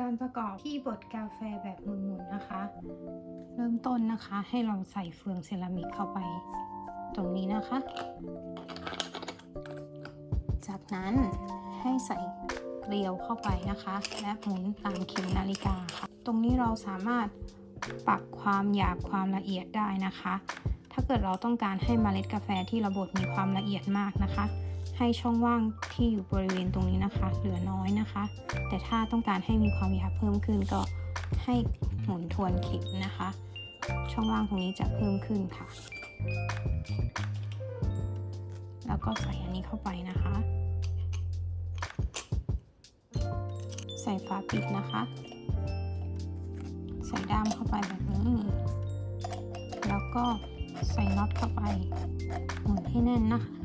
การประกอบที่บดกาแฟแบบหมุนๆนะคะ เริ่มต้นนะคะให้เราใส่เฟืองเซรามิกเข้าไป ตรงนี้นะคะ จากนั้นให้ใส่เกลียวเข้าไปนะคะ และหมุนตามเข็มนาฬิกาค่ะ ตรงนี้เราสามารถปรับความหยาบความละเอียดได้นะคะ ถ้าเกิดเราต้องการให้เมล็ดกาแฟที่เราบดมีความละเอียดมากนะคะ ให้ช่องว่างที่อยู่บริเวณตรงนี้นะคะ เหลือน้อยนะคะ แต่ถ้าต้องการให้มีความยาบเพิ่มขึ้นก็ให้หมุนทวนเข็มนะคะ ช่องว่างตรงนี้จะเพิ่มขึ้นค่ะ แล้วก็ใส่อันนี้เข้าไปนะคะ ใส่ฝาปิดนะคะ ใส่ด้ามเข้าไปแบบนี้ แล้วก็ใส่น็อตเข้าไปหมุนให้แน่นนะคะ